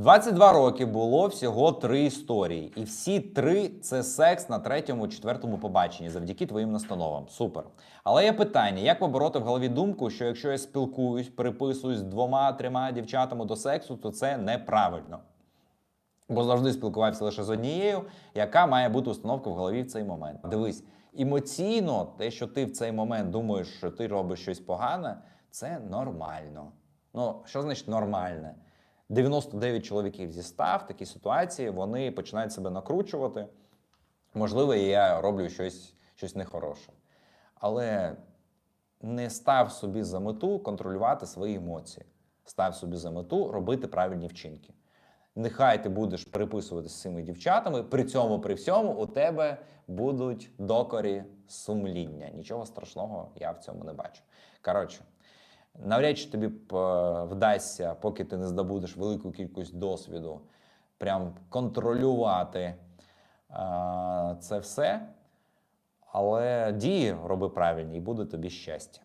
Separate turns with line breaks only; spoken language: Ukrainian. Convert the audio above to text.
22 роки було всього три історії, і всі три це секс на третьому, четвертому побаченні завдяки твоїм настановам. Супер. Але є питання: як побороти в голові думку, що якщо я спілкуюсь, переписуюсь з двома-трьома дівчатами до сексу, то це неправильно. Бо завжди спілкувався лише з однією, яка має бути установка в голові в цей момент. Дивись, емоційно, те, що ти в цей момент думаєш, що ти робиш щось погане, це нормально. Ну, що значить нормальне? 99 чоловіків зі 100 в такій ситуації вони починають себе накручувати. Можливо, я роблю щось, щось нехороше. Але не став собі за мету контролювати свої емоції. Став собі за мету робити правильні вчинки. Нехай ти будеш переписуватися з цими дівчатами, при цьому, при всьому, у тебе будуть докорі сумління. Нічого страшного я в цьому не бачу. Коротше, навряд чи тобі вдасться, поки ти не здобудеш велику кількість досвіду, прям контролювати це все. Але дії роби правильні, і буде тобі щастя.